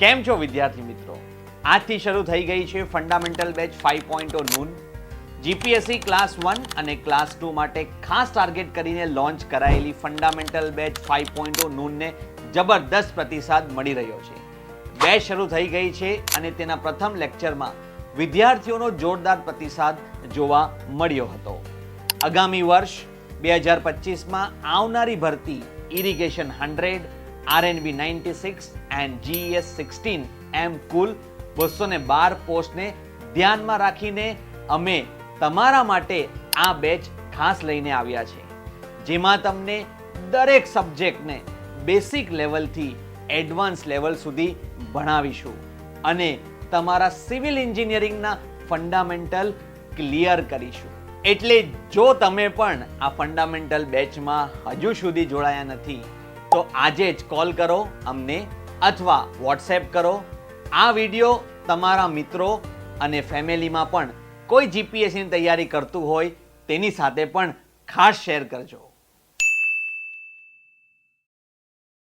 કેમ છો વિદ્યાર્થી મિત્રો? આજથી શરૂ થઈ ગઈ છે fundamental batch five point noon GPSC class one અને ક્લાસ ટુ માટે ખાસ ટાર્ગેટ કરીને લોન્ચ કરાયેલી ફંડામેન્ટલ બેચ ફાઇવ પોઈન્ટ નૂનને જબરદસ્ત પ્રતિસાદ મળી રહ્યો છે. બેચ શરૂ થઈ ગઈ છે અને તેના પ્રથમ લેક્ચરમાં વિદ્યાર્થીઓનો જોરદાર પ્રતિસાદ જોવા મળ્યો હતો. આગામી વર્ષ બે હજાર પચીસમાં આવનારી ભરતી irrigation hundred R N B ninety six and G S sixteen એમ કુલ બસો ને બાર પોસ્ટને ધ્યાનમાં રાખીને અમે તમારા માટે આ બેચ ખાસ લઈને આવ્યા છે. જેમાં તમને દરેક સબ્જેક્ટને બેસિક લેવલથી એડવાન્સ લેવલ સુધી ભણાવીશું અને તમારા સિવિલ એન્જિનિયરિંગના ફંડામેન્ટલ ક્લિયર કરીશું. એટલે જો તમે પણ આ ફંડામેન્ટલ બેચમાં હજુ સુધી જોડાયા નથી તો આજે જ કોલ કરો અમને અથવા વોટ્સએપ કરો. આ વીડિયો તમારા મિત્રો અને ફેમિલીમાં પણ કોઈ જીપીએસસીની તૈયારી કરતું હોય તેની સાથે પણ ખાસ શેર કરજો.